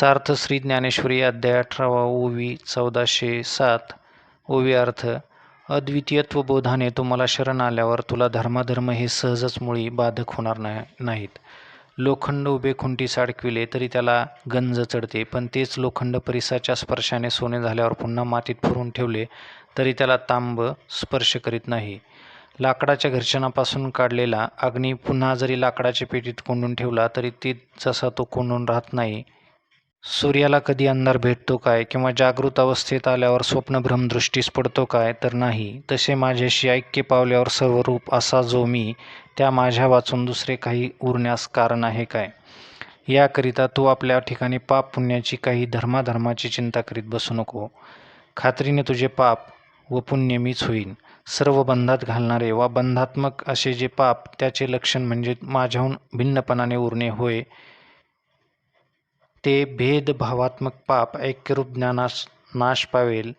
सार्थ श्री ज्ञानेश्वरी अध्याय अठरावा ओवी चौदाशे सात. ओवी अर्थ अद्वितीयत्व बोधाने तुम्हाला शरण आल्यावर तुला धर्माधर्म हे सहजच मुळी बाधक होणार नाही नाहीत. लोखंड उभे खुंटी साडकविले तरी त्याला गंज चढते पण तेच लोखंड परिसाच्या स्पर्शाने सोने झाल्यावर पुन्हा मातीत फुरून ठेवले तरी त्याला तांब स्पर्श करीत नाही. लाकडाच्या घर्षणापासून काढलेला अग्नी पुन्हा जरी लाकडाच्या पेटीत कोंडून ठेवला तरी ती जसा तो कोंडून राहत नाही सूर्याला कधी अंधार भेटतो काय किंवा जागृत अवस्थेत आल्यावर स्वप्नभ्रम दृष्टीस पडतो काय तर नाही तसे माझ्याशी ऐक्य पावल्यावर सर्वरूप असा जो मी त्या माझ्या वाचून दुसरे काही उरण्यास कारण आहे काय? याकरिता तू आपल्या ठिकाणी पाप पुण्याची काही धर्माधर्माची चिंता करीत बसू नको. खात्रीने तुझे पाप व पुण्य मीच होईन. सर्व बंधात घालणारे वा बंधात्मक असे जे पाप त्याचे लक्षण म्हणजे माझ्याहून भिन्नपणाने उरणे होय ते भेदभावात्मक पाप ऐक्यरूप ज्ञानास नाश पावेल.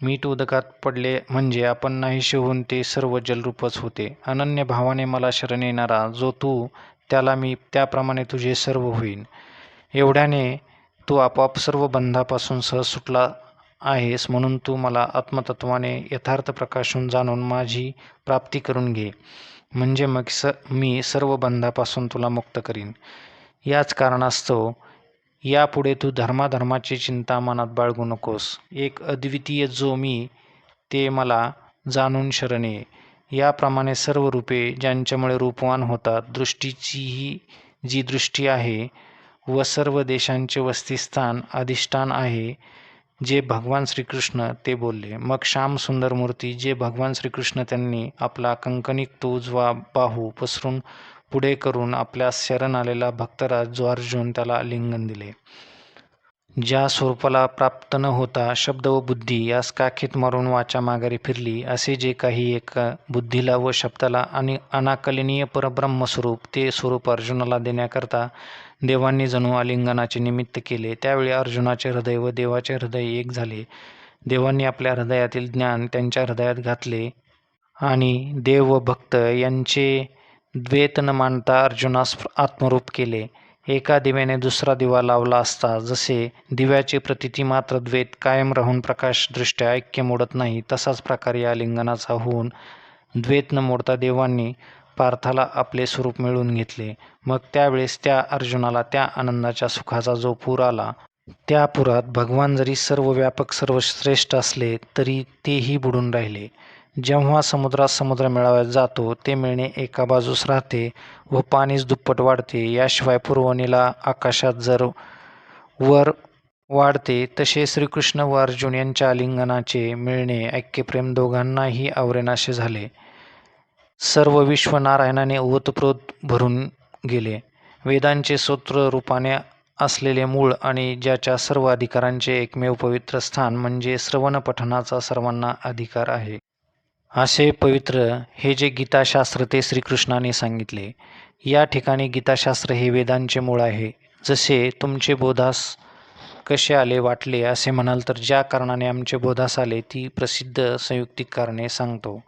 मीठ उदकात पडले म्हणजे आपण नाहीसे होऊन ते सर्व जलरूपच होते. अनन्य भावाने मला शरण येणारा जो तू त्याला मी त्याप्रमाणे तुझे सर्व होईन. एवढ्याने तू आपोआप सर्व बंधापासून सहज सुटला आहेस म्हणून तू मला आत्मतत्वाने यथार्थ प्रकाशून जाणून माझी प्राप्ती करून घे. म्हणजे मग स मी सर्व बंधापासून तुला मुक्त करीन. याच कारणास्तव यापुढे तू धर्माधर्माची चिंता मनात बाळगू नकोस. एक अद्वितीय जो मी ते मला जाणून शरणे. याप्रमाणे सर्व रूपे ज्यांच्यामुळे रूपवान होतात दृष्टीचीही जी दृष्टी आहे व सर्व देशांचे वस्तीस्थान अधिष्ठान आहे जे भगवान श्रीकृष्ण ते बोलले. मग श्याम सुंदर मूर्ती जे भगवान श्रीकृष्ण त्यांनी आपला कंकणिक तो उजवा बाहू पसरून पुढे करून आपल्या शरण आलेला भक्तराज जो अर्जुन त्याला लिंगन दिले. ज्या स्वरूपाला प्राप्त न होता शब्द व बुद्धी यास काखीत मारून वाचा माघारी फिरली असे जे काही एक बुद्धीला व शब्दाला आणि अनाकलनीय परब्रह्मस्वरूप ते स्वरूप अर्जुनाला देण्याकरता देवांनी जणू आलिंगनाचे निमित्त केले त्यावेळी अर्जुनाचे हृदय व देवाचे हृदय एक झाले. देवांनी आपल्या हृदयातील ज्ञान त्यांच्या हृदयात घातले आणि देव व भक्त यांचे द्वैत न मानता अर्जुनास आत्मरूप केले. एका दिव्याने दुसरा दिवा लावला असता जसे दिव्याची प्रतिती मात्र द्वैत कायम राहून प्रकाशदृष्ट्या ऐक्य मोडत नाही तसाच प्रकार या लिंगनाचा होऊन द्वैत न मोडता देवांनी पार्थाला आपले स्वरूप मिळवून घेतले. मग त्यावेळेस त्या अर्जुनाला त्या आनंदाच्या सुखाचा जो पूर आला त्या पुरात भगवान जरी सर्व व्यापक सर्वश्रेष्ठ असले तरी तेही बुडून राहिले. जेव्हा समुद्रात समुद्र मेळाव्यात जातो ते मिळणे एका बाजूस राहते व पाणीच दुप्पट वाढते. याशिवाय पूर्वणीला आकाशात जर वर वाढते तसे श्रीकृष्ण व अर्जुन यांच्या आलिंगनाचे मिळणे ऐक्यप्रेम दोघांनाही आवरेनाशे झाले. सर्व विश्व नारायणाने ओतप्रोत भरून गेले. वेदांचे सूत्र रूपाने असलेले मूळ आणि ज्याच्या सर्व अधिकारांचे एकमेव पवित्र स्थान म्हणजे श्रवण पठणाचा सर्वांना अधिकार आहे. असे पवित्र हे जे गीताशास्त्र ते श्रीकृष्णाने सांगितले या ठिकाणी गीताशास्त्र हे वेदांचे मूळ आहे. जसे तुमचे बोधास कसे आले वाटले असे म्हणाल तर ज्या कारणाने आमचे बोधास आले ती प्रसिद्ध संयुक्तिक कारणे सांगतो.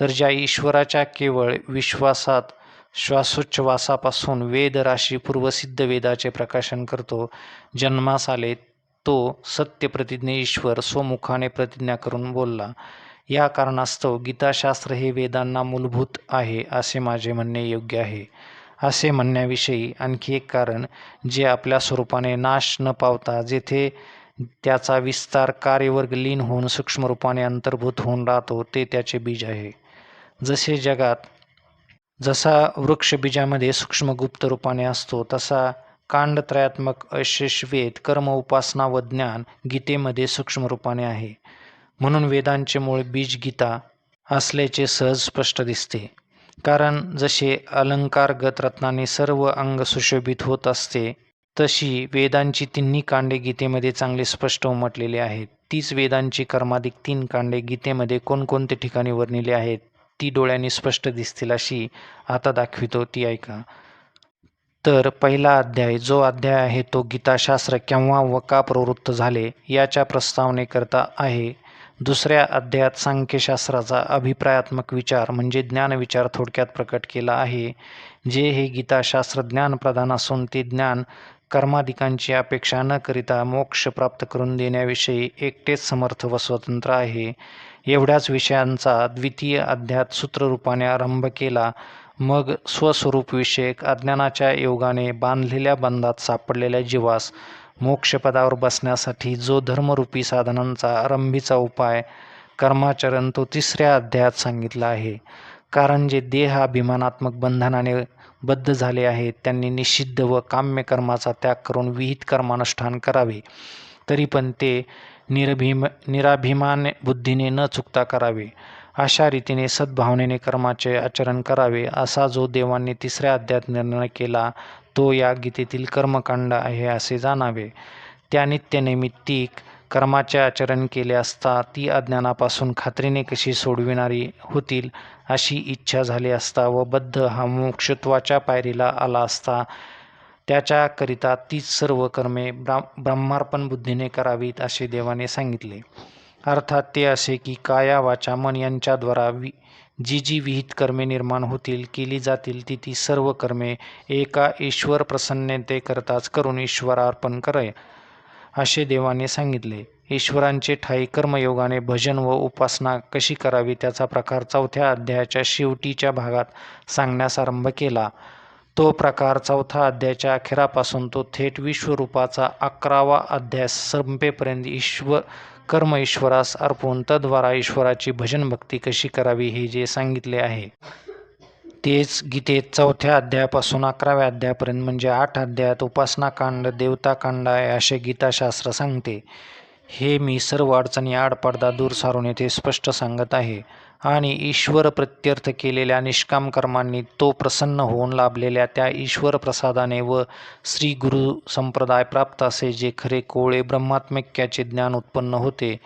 तर ज्या ईश्वराच्या केवळ विश्वासात श्वासोच्छवासापासून वेद राशी पूर्वसिद्ध वेदाचे प्रकाशन करतो जन्मास आले तो सत्यप्रतिज्ञे ईश्वर स्वमुखाने प्रतिज्ञा करून बोलला. या कारणास्तव गीताशास्त्र हे वेदांना मूलभूत आहे असे माझे म्हणणे योग्य आहे. असे म्हणण्याविषयी आणखी एक कारण जे आपल्या स्वरूपाने नाश न पावता जेथे त्याचा विस्तार कार्यवर्ग लीन होऊन सूक्ष्म रूपाने अंतर्भूत होऊन राहतो ते त्याचे बीज आहे. जसे जगात जसा वृक्ष बीजामध्ये सूक्ष्म गुप्त रूपाने असतो तसा कांडत्रयात्मक अशेषवेद कर्म उपासना व ज्ञान गीतेमध्ये सूक्ष्म रूपाने आहे. म्हणून वेदांचे मूळ बीज गीता असल्याचे सहज स्पष्ट दिसते. कारण जसे अलंकारगत रत्नाने सर्व अंग सुशोभित होत असते तशी वेदांची तिन्ही कांडे गीतेमध्ये चांगले स्पष्ट उमटलेली आहेत. तीच वेदांची कर्माधिक तीन कांडे गीतेमध्ये कोणकोणते ठिकाणी वर्णिले आहेत ती डोळ्यांनी स्पष्ट दिसतील अशी आता दाखवितो ती ऐका. तर पहिला अध्याय जो अध्याय आहे तो गीताशास्त्र केव्हा व का प्रवृत्त झाले याच्या प्रस्तावनेकरता आहे. दुसऱ्या अध्यायात सांख्यशास्त्राचा अभिप्रायात्मक विचार म्हणजे ज्ञानविचार थोडक्यात प्रकट केला आहे. जे हे गीताशास्त्र ज्ञानप्रधान असून ते ज्ञान कर्माधिकांची अपेक्षा न करिता मोक्ष प्राप्त करून देण्याविषयी एकटेच समर्थ व स्वतंत्र आहे. एवढ्याच विषयांचा द्वितीय अध्यात सूत्ररूपाने आरंभ केला. मग स्वस्वरूप विषयक अज्ञानाच्या योगाने बांधलेल्या बंधात सापडलेल्या जीवास मोक्षपदावर बसण्यासाठी जो धर्मरूपी साधनांचा आरंभीचा उपाय कर्माचरण तो तिसऱ्या अध्यायात सांगितला आहे. कारण जे देहाभिमानात्मक बंधनाने बद्ध झाले आहेत त्यांनी निषिद्ध व काम्य कर्माचा त्याग करून विहित कर्मानुष्ठान करावे. तरी पण ते निरभिम निराभिमान बुद्धीने न चुकता करावे. अशा रीतीने सद्भावनेने कर्माचे आचरण करावे असा जो देवांनी तिसऱ्या अध्यात निर्णय केला तो या गीतेतील कर्मकांड आहे असे जाणावे. त्या नित्यनैमित्तिक कर्माचे आचरण केले असता ती अज्ञानापासून खात्रीने कशी सोडविणारी होतील अशी इच्छा झाली असता व बद्ध हा मोक्षत्वाच्या पायरीला आला असता त्याच्याकरिता तीच सर्व कर्मे ब्रा ब्रह्मार्पण बुद्धीने करावीत असे देवाने सांगितले. अर्थात ते असे की काया वाचा मन यांच्याद्वारा वि जी जी विहित कर्मे निर्माण होतील केली जातील ती ती सर्व कर्मे एका ईश्वर प्रसन्नतेकरताच करून ईश्वरार्पण करे असे देवाने सांगितले. ईश्वरांचे ठाई कर्मयोगाने भजन व उपासना कशी करावी त्याचा प्रकार चौथ्या अध्यायाच्या शेवटीच्या भागात सांगण्यास आरंभ केला. तो प्रकार चौथा अध्यायाच्या अखेरापासून तो थेट विश्वरूपाचा अकरावा अध्याय संपेपर्यंत ईश्वर कर्म ईश्वरास अर्पून तद्वारा ईश्वराची भजन भक्ती कशी करावी हे जे सांगितले आहे. तेच गीतेत चौथ्या अध्यायापासून अकराव्या अध्यायापर्यंत म्हणजे आठ अध्यायात उपासनाकांड देवताकांड आहे असे गीताशास्त्र सांगते. हे मी सर्व अडचणी आडपडदा दूर सारून येथे स्पष्ट सांगत आहे. आणि ईश्वर प्रत्यर्थ केलेल्या निष्काम कर्मांनी तो प्रसन्न होऊन लाभलेल्या त्या ईश्वर प्रसादाने व श्री गुरु संप्रदाय प्राप्त असे जे खरे कोळे ब्रह्मात्मक्याचे ज्ञान उत्पन्न होते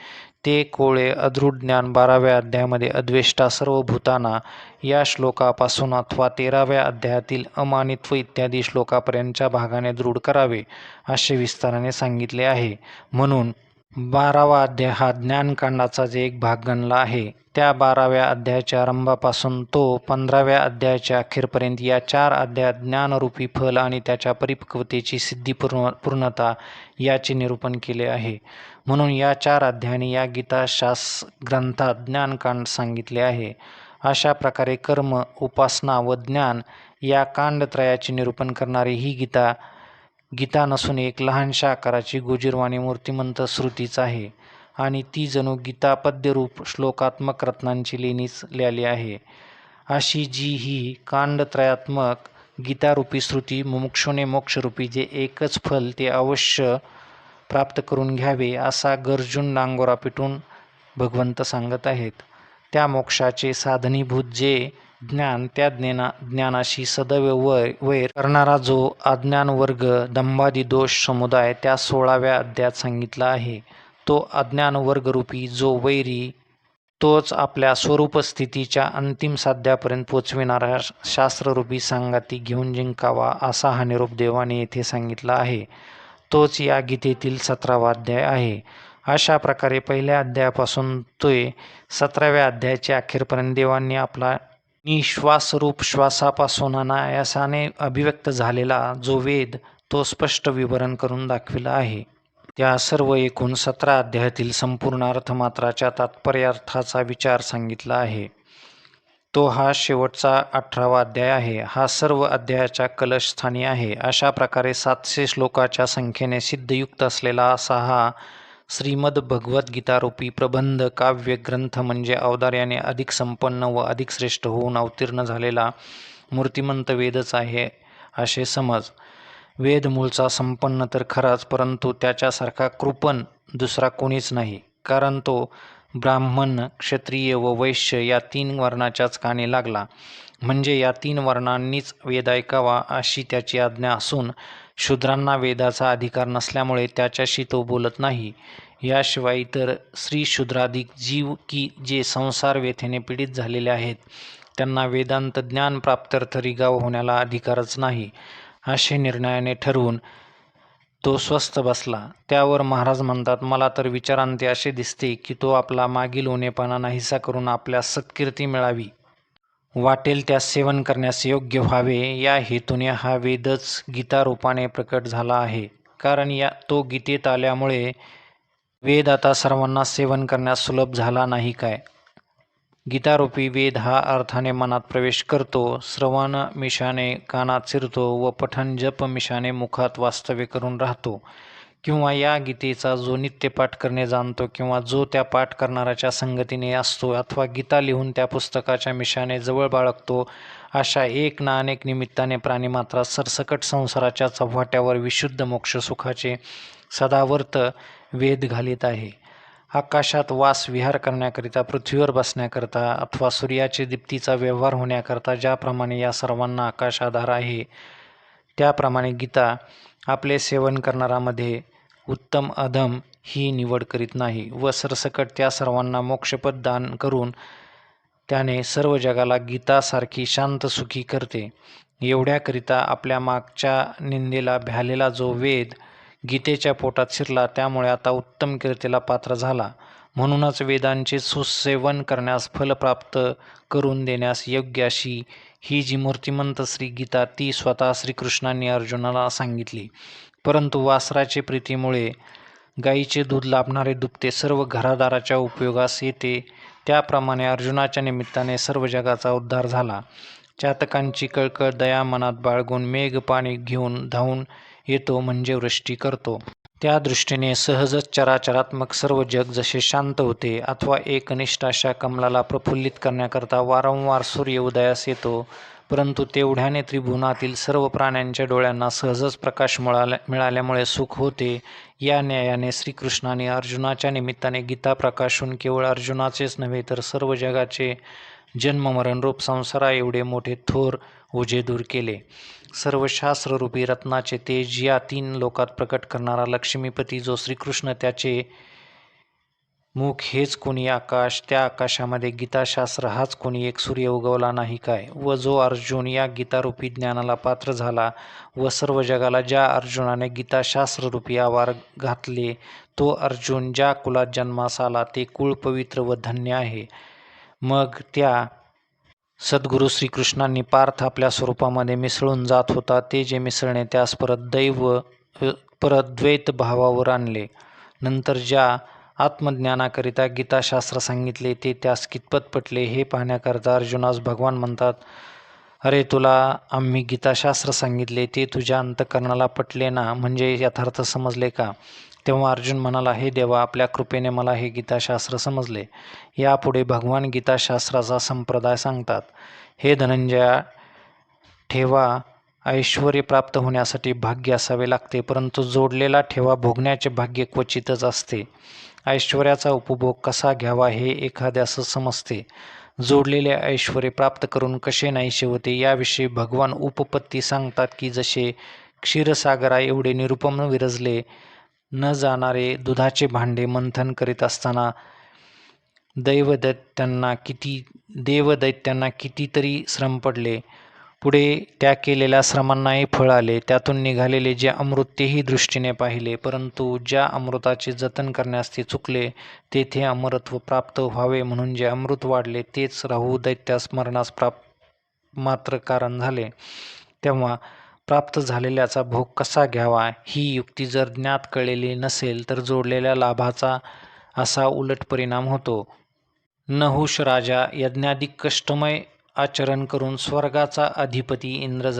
ते कोळे अदृढ ज्ञान बाराव्या अध्यायामध्ये अद्वेष्टा सर्व भूताना या श्लोकापासून अथवा तेराव्या अध्यायातील अमानित्व इत्यादी श्लोकापर्यंतच्या भागाने दृढ करावे असे विस्ताराने सांगितले आहे. म्हणून बारावा अध्याय हा ज्ञानकांडाचाच एक भाग गणला आहे. त्या बाराव्या अध्यायाच्या आरंभापासून तो पंधराव्या अध्यायाच्या अखेरपर्यंत या चार अध्यायात ज्ञानरूपी फल आणि त्याच्या परिपक्वतेची सिद्धी पूर्ण पूर्णता याचे निरूपण केले आहे. म्हणून या चार अध्यायाने या गीताशास ग्रंथात ज्ञानकांड सांगितले आहे. अशा प्रकारे कर्म उपासना व ज्ञान या कांडत्रयाचे निरूपण करणारी ही गीता गीता नसून एक लहानशा आकाराची गोजीरवाणी मूर्तिमंत श्रुतीच आहे. आणि ती जणू गीता पद्यरूप श्लोकात्मक रत्नांची लेणीच लिहिली आहे. अशी जी ही कांडत्रयात्मक गीतारूपी श्रुती मुमुक्षुने मोक्षरूपी जे एकच फल ते अवश्य प्राप्त करून घ्यावे असा गरजून डांगोरा पिटून भगवंत सांगत आहेत. त्या मोक्षाचे साधनीभूत जे ज्ञान त्या ज्ञाना ज्ञानाशी सदैव वैर वैर करणारा जो अज्ञान वर्ग दंभादी दोष समुदाय त्या सोळाव्या अध्यायात सांगितला आहे. तो अज्ञान वर्गरूपी जो वैरी तोच आपल्या स्वरूप स्थितीच्या अंतिम साध्यापर्यंत पोचविणारा शास्त्ररूपी सांगाती घेऊन जिंकावा असा हा निरोप देवाने येथे सांगितला आहे. तोच या गीतेतील सतरावा अध्याय आहे. अशा प्रकारे पहिल्या अध्यायापासून ते सतराव्या अध्यायाच्या अखेरपर्यंत देवांनी आपला निश्वासरूप श्वासापासून अनायासाने अभिव्यक्त झालेला जो वेद तो स्पष्ट विवरण करून दाखविला आहे. त्या सर्व एकूण सतरा अध्यायातील संपूर्ण अर्थमात्राच्या तात्पर्यार्थाचा विचार सांगितला आहे. तो हा शेवटचा अठरावा अध्याय आहे. हा सर्व अध्यायाच्या कलशस्थानी आहे. अशा प्रकारे सातशे श्लोकाच्या संख्येने सिद्धयुक्त असलेला असा हा श्रीमद भगवद्गीतारूपी प्रबंध काव्य ग्रंथ म्हणजे अवदार्याने अधिक संपन्न व अधिक श्रेष्ठ होऊन अवतीर्ण झालेला मूर्तिमंत वेदच आहे असे समज. वेद मूळचा संपन्न तर खराच परंतु त्याच्यासारखा कृपण दुसरा कोणीच नाही कारण तो ब्राह्मण क्षत्रिय व वैश्य या तीन वर्णाच्याच काने लागला. म्हणजे या तीन वर्णांनीच वेद ऐकावा अशी त्याची आज्ञा असून शूद्रांना वेदाचा अधिकार नसल्यामुळे त्याच्याशी तो बोलत नाही. याशिवाय इतर स्त्री शूद्राधिक जीव की जे संसार व्यथेने पीडित झालेले आहेत त्यांना वेदांत ज्ञान प्राप्त्यर्थ रिगाव होण्याला अधिकारच नाही असे निर्णयाने ठरवून तो स्वस्थ बसला. त्यावर महाराज म्हणतात मला तर विचारांते असे दिसते की तो आपला मागील ओनेपणा नाहीसा करून आपल्या सत्कीर्ती मिळावी. वाटेल त्यास सेवन करण्यास योग्य व्हावे. या हेतूने हा वेदच गीतारूपाने प्रकट झाला आहे. कारण या तो गीतेत आल्यामुळे वेद आता सर्वांना सेवन करण्यास सुलभ झाला नाही काय? गीतारूपी वेद हा अर्थाने मनात प्रवेश करतो. श्रवण मिशाने कानात शिरतो व पठण जप मिशाने मुखात वास्तव्य करून राहतो. किंवा या गीतेचा जो नित्यपाठ करणे जाणतो किंवा जो त्या पाठ करणाऱ्याच्या संगतीने असतो अथवा गीता लिहून त्या पुस्तकाच्या मिशाने जवळ बाळगतो अशा एक ना अनेक निमित्ताने प्राणीमात्रा सरसकट संसाराच्या चव्हाट्यावर विशुद्ध मोक्ष सुखाचे सदावर्त वेध घालीत आहे. आकाशात वास विहार करण्याकरिता पृथ्वीवर बसण्याकरता अथवा सूर्याचे दीप्तीचा व्यवहार होण्याकरता ज्याप्रमाणे या सर्वांना आकाश आधार आहे त्याप्रमाणे गीता आपले सेवन करणारामध्ये उत्तम अधम ही निवड करीत नाही व सरसकट त्या सर्वांना मोक्षपद दान करून त्याने सर्व जगाला गीतासारखी शांत सुखी करते. एवढ्याकरिता आपल्या मागच्या निंदेला भ्यालेला जो वेद गीतेच्या पोटात शिरला त्यामुळे आता उत्तम कीर्तीला पात्र झाला. म्हणूनच वेदांचे सुसेवन करण्यास फलप्राप्त करून देण्यास योग्य अशी ही जी मूर्तिमंत श्री गीता ती स्वतः श्रीकृष्णांनी अर्जुनाला सांगितली. परंतु वासराचे प्रीतीमुळे गाईचे दूध लाभणारे दुभते सर्व घरादाराच्या उपयोगास येते. त्याप्रमाणे अर्जुनाच्या निमित्ताने सर्व जगाचा उद्धार झाला. चातकांची कळकळ दया मनात बाळगून मेघ पाणी घेऊन धावून येतो म्हणजे वृष्टी करतो. त्या दृष्टीने सहजच चराचरात्मक सर्व जग जसे शांत होते अथवा एकनिष्ठ अशा कमलाला प्रफुल्लित करण्याकरता वारंवार सूर्य उदयास येतो परंतु तेवढ्याने त्रिभुवनातील सर्व प्राण्यांच्या डोळ्यांना सहजच प्रकाश मिळाल्या मिळाल्यामुळे सुख होते. या न्यायाने श्रीकृष्णाने अर्जुनाच्या निमित्ताने गीता प्रकाशून केवळ अर्जुनाचेच नव्हे तर सर्व जगाचे जन्ममरण रूप संसारा एवढे मोठे थोर ओझे दूर केले. सर्व शास्त्ररूपी रत्नाचे तेज या तीन लोकात प्रकट करणारा लक्ष्मीपती जो श्रीकृष्ण त्याचे मुख हेच कोणी आकाश त्या आकाशामध्ये गीताशास्त्र हाच कोणी एक सूर्य उगवला नाही काय? व जो अर्जुन या गीतारूपी ज्ञानाला पात्र झाला व सर्व जगाला ज्या अर्जुनाने गीताशास्त्ररूपी आवार घातले तो अर्जुन ज्या कुलात जन्मास आला ते कुळ पवित्र व धन्य आहे. मग त्या सद्गुरू श्रीकृष्णांनी पार्थ आपल्या स्वरूपामध्ये मिसळून जात होता ते जे मिसळणे त्यास परत दैव परत द्वैत भावावर आणले. नंतर ज्या आत्मज्ञानाकरिता गीताशास्त्र सांगितले ते त्यास कितपत पटले हे पाहण्याकरता अर्जुनास भगवान म्हणतात अरे तुला आम्ही गीताशास्त्र सांगितले ते तुझ्या अंतकरणाला पटले ना म्हणजे यथार्थ समजले का? तेव्हा अर्जुन म्हणाला हे देवा आपल्या कृपेने मला हे गीताशास्त्र समजले. यापुढे भगवान गीताशास्त्राचा संप्रदाय सांगतात हे धनंजया ठेवा ऐश्वर प्राप्त होण्यासाठी भाग्य असावे लागते परंतु जोडलेला ठेवा भोगण्याचे भाग्य क्वचितच असते. ऐश्वर्याचा उपभोग कसा घ्यावा हे एखाद्यास समजते. जोडलेले ऐश्वर प्राप्त करून कसे नाहीसे होते याविषयी भगवान उपपत्ती सांगतात की जसे क्षीरसागरा एवढे निरुपम विरजले न जाणारे दुधाचे भांडे मंथन करीत असताना दैवदैत्यांना किती देवदैत्यांना कितीतरी श्रम पडले. पुढे त्या केलेल्या श्रमांनाही फळ आले. त्यातून निघालेले जे अमृत तेही दृष्टीने पाहिले. परंतु ज्या अमृताचे जतन करण्यास ते चुकले तेथे अमरत्व प्राप्त व्हावे म्हणून जे अमृत वाढले तेच राहू दैत्या स्मरणास प्राप्त मात्र कारण झाले. तेव्हा प्राप्त झालेल्याचा भोग कसा घ्यावा? ही युक्ती जर ज्ञात कळलेली नसेल तर जोडलेल्या लाभाचा असा उलट परिणाम होतो. नहुष राजा यज्ञाधिक कष्टमय आचरण करून स्वर्गाचा अधिपती इंद्र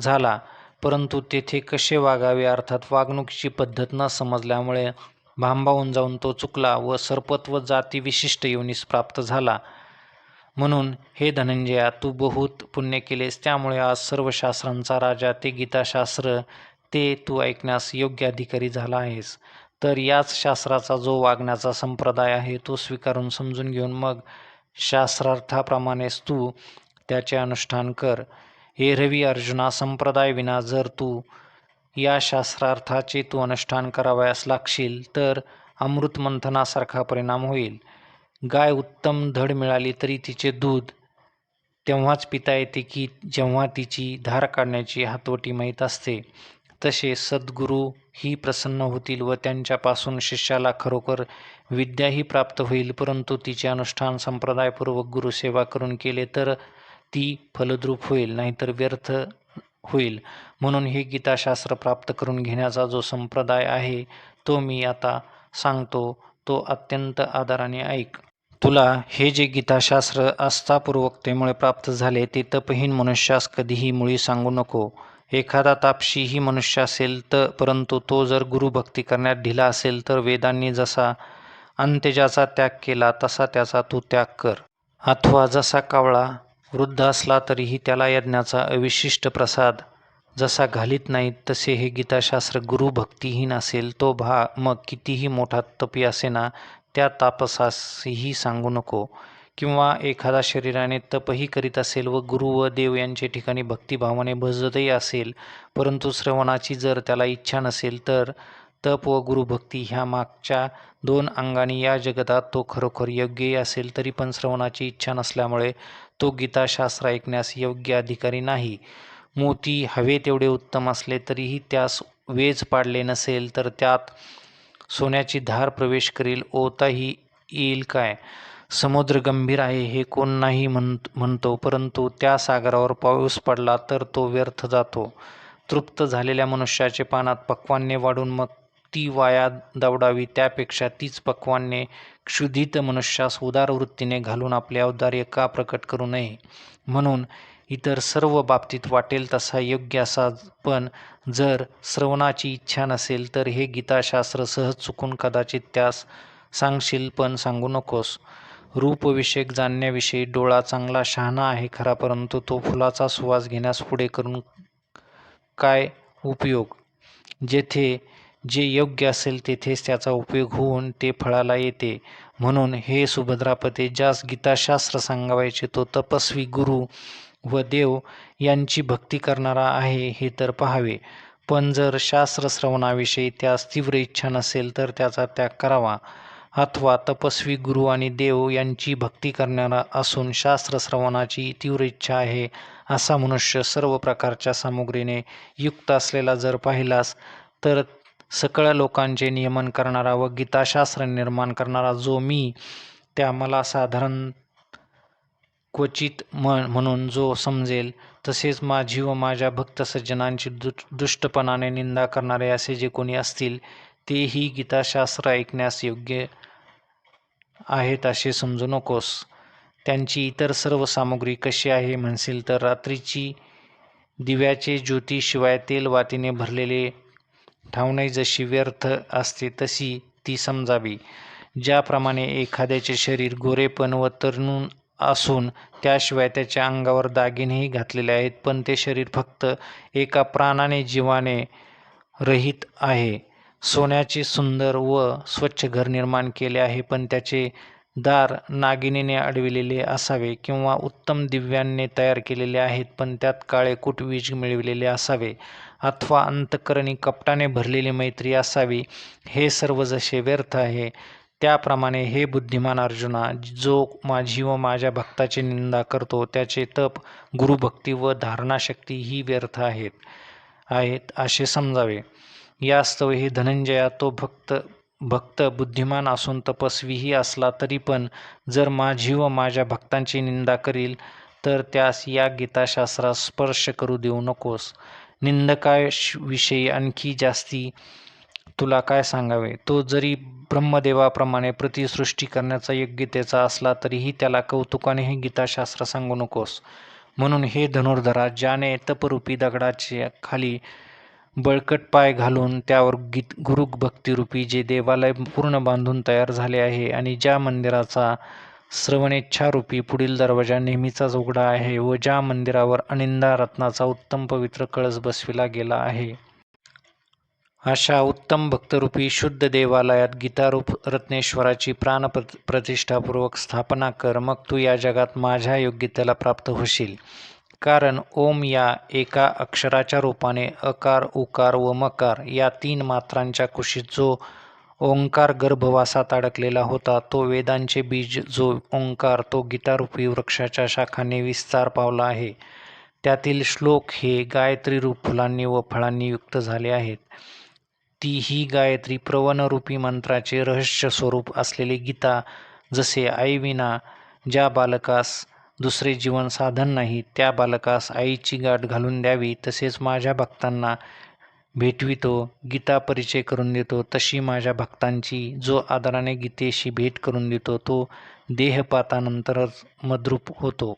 झाला. परंतु तेथे कसे वागावे अर्थात वागणुकीची पद्धत न समजल्यामुळे भांबावून जाऊन तो चुकला व सर्पत्व जाती विशिष्ट योनीस प्राप्त झाला. म्हणून हे धनंजया तू बहुत पुण्य केलेस. त्यामुळे आज सर्व शास्त्रांचा राजा ते गीताशास्त्र ते तू ऐकण्यास योग्य अधिकारी झाला आहेस. तर याच शास्त्राचा जो वागण्याचा संप्रदाय आहे तो स्वीकारून समजून घेऊन मग शास्त्रार्थाप्रमाणेच तू त्याचे अनुष्ठान कर. हे रवी अर्जुना संप्रदाय विना जर तू या शास्त्रार्थाचे तू अनुष्ठान करावयास लागशील तर अमृतमंथनासारखा परिणाम होईल. गाय उत्तम धड मिळाली तरी तिचे दूध. तेव्हाच पिता येते की जेव्हा तिची धार काढण्याची हातवटी माहीत असते. तसे सद्गुरू ही प्रसन्न होतील व त्यांच्यापासून शिष्याला खरोखर विद्याही प्राप्त होईल. परंतु तिचे अनुष्ठान संप्रदायपूर्वक गुरुसेवा करून केले तर ती फलद्रूप होईल नाहीतर व्यर्थ होईल. म्हणून हे गीताशास्त्र प्राप्त करून घेण्याचा जो संप्रदाय आहे तो मी आता सांगतो तो अत्यंत आदराने ऐक. तुला हे जे गीताशास्त्र आस्थापूर्वकतेमुळे प्राप्त झाले ते तपहीन मनुष्यास कधीही मुळी सांगू नको. एखादा तापशीही मनुष्य असेल तर परंतु तो जर गुरुभक्ती करण्यात ढिला असेल तर वेदांनी जसा अंत्यजाचा त्याग केला तसा त्याचा तू त्याग कर. अथवा जसा कावळा वृद्ध असला तरीही त्याला यज्ञाचा अविशिष्ट प्रसाद जसा घालीत नाहीत तसे हे गीताशास्त्र गुरुभक्तीहीन असेल तो भा मग कितीही मोठा तपी असेना त्या तापसासही सांगू नको. किंवा एखादा शरीराने तपही करीत असेल व गुरु व देव यांचे ठिकाणी भक्तिभावाने भजतही असेल परंतु श्रवणाची जर त्याला इच्छा नसेल तर तप व गुरुभक्ती ह्या मागच्या दोन अंगांनी या जगतात तो खरोखर योग्यही असेल तरी पण श्रवणाची इच्छा नसल्यामुळे तो गीताशास्त्र ऐकण्यास योग्य अधिकारी नाही. मोती हवे तेवढे उत्तम असले तरीही त्यास वेज पाडले नसेल तर त्यात सोन्याची धार प्रवेश करील ओताही येईल काय? समुद्र गंभीर आहे हे कोण नाही म्हण म्हणतो परंतु त्या सागरावर पाऊस पडला तर तो व्यर्थ जातो. तृप्त झालेल्या मनुष्याचे पानात पक्वान्ने वाढून मग ती वाया दवडावी त्यापेक्षा तीच पक्वान्ने क्षुधित मनुष्यास उदार वृत्तीने घालून आपले औदार्य का प्रकट करू नये? म्हणून इतर सर्व बाबतीत वाटेल तसा योग्य असा पण जर श्रवणाची इच्छा नसेल तर हे गीताशास्त्र सहज चुकून कदाचित त्यास सांगशील पण सांगू नकोस. रूपविषयक जाणण्याविषयी डोळा चांगला शहाणा आहे खरा परंतु तो फुलाचा सुवास घेण्यास पुढे करून काय उपयोग? जेथे जे योग्य असेल तेथेच त्याचा उपयोग होऊन ते फळाला येते. म्हणून हे सुभद्रापते ज्यास गीताशास्त्र सांगावायचे तो तपस्वी गुरु व देव यांची भक्ती करणारा आहे हे तर पाहावे. पण जर शास्त्र श्रवणाविषयी त्यास तीव्र इच्छा नसेल तर त्याचा त्याग करावा. अथवा तपस्वी गुरु आणि देव यांची भक्ती करणारा असून शास्त्र श्रवणाची तीव्र इच्छा आहे असा मनुष्य सर्व प्रकारच्या सामुग्रीने युक्त असलेला जर पाहिलास तर सकळ लोकांचे नियमन करणारा व गीताशास्त्र निर्माण करणारा जो मी त्या मला साधारण क्वचित म्हण म्हणून जो समजेल तसेच माझी व माझ्या भक्त सज्जनांची दु दुष्टपणाने निंदा करणारे असे जे कोणी असतील तेही गीताशास्त्र ऐकण्यास योग्य आहेत असे समजू नकोस. त्यांची इतर सर्व सामुग्री कशी आहे म्हणशील तर रात्रीची दिव्याचे ज्योतीशिवाय तेल वातीने भरलेले ठावणे जशी व्यर्थ असते तशी ती समजावी. ज्याप्रमाणे एखाद्याचे शरीर गोरेपण व तरुण असून त्याशिवाय त्याच्या अंगावर दागिनेही घातलेले आहेत पण ते शरीर फक्त एका प्राणाने जीवाने रहित आहे. सोन्याचे सुंदर व स्वच्छ घर निर्माण केले आहे पण त्याचे दार नागिनीने अडविलेले असावे किंवा उत्तम दिव्यांनी तयार केलेले आहेत पण त्यात काळे कुटवीज मिळविलेले असावे. अथवा अंतकरणी कपटाने भरलेली मैत्री असावी हे सर्व जसे व्यर्थ आहे त्याप्रमाणे हे बुद्धिमान अर्जुना जो माझी व माझ्या भक्ताची निंदा करतो त्याचे तप गुरुभक्ती व धारणाशक्ती ही व्यर्थ आहेत आहेत असे समजावे. यास्तव हे धनंजया तो भक्त भक्त बुद्धिमान असून तपस्वीही असला तरी पण जर माझी व माझ्या भक्तांची निंदा करील तर त्यास या गीताशास्त्रास स्पर्श करू देऊ नकोस. निंदकाविषयी आणखी जास्ती तुला काय सांगावे? तो जरी ब्रह्मदेवाप्रमाणे प्रतिसृष्टी करण्याचा योग्यतेचा असला तरीही त्याला कौतुकाने हे गीताशास्त्र सांगू नकोस. म्हणून हे धनुर्धरा ज्याने तपरूपी दगडाच्या खाली बळकट पाय घालून त्यावर गीत गुरु भक्तिरूपी जे देवालय पूर्ण बांधून तयार झाले आहे आणि ज्या मंदिराचा श्रवणेच्छारूपी पुढील दरवाजा नेहमीचाच उघडा आहे व ज्या मंदिरावर अनिंदा रत्नाचा उत्तम पवित्र कळस बसविला गेला आहे. अशा उत्तम भक्तरूपी शुद्ध देवालयात गीतारूप रत्नेश्वराची प्राण प्रतिष्ठापूर्वक स्थापना कर मग तू या जगात माझ्या योग्यतेला प्राप्त होशील. कारण ओम या एका अक्षराच्या रूपाने अकार उकार व मकार या तीन मात्रांच्या कुशीत जो ओंकार गर्भवासात अडकलेला होता तो वेदांचे बीज जो ओंकार तो गीतारूपी वृक्षाच्या शाखाने विस्तार पावला आहे. त्यातील श्लोक हे गायत्री रूप फुलांनी व फळांनी युक्त झाले आहेत. ती ही गायत्री प्रवनरूपी मंत्राचे रहस्य स्वरूप असलेली गीता जसे आईविना ज्या बालकास दुसरे जीवन साधन नाही. त्या बालकास आईची गाठ घालून द्यावी तसेच माझ्या भक्तांना भेटवितो गीता परिचय करून देतो. तशी माझ्या भक्तांची जो आदराने गीतेशी भेट करून देतो तो देहपातानंतरच मद्रूप होतो.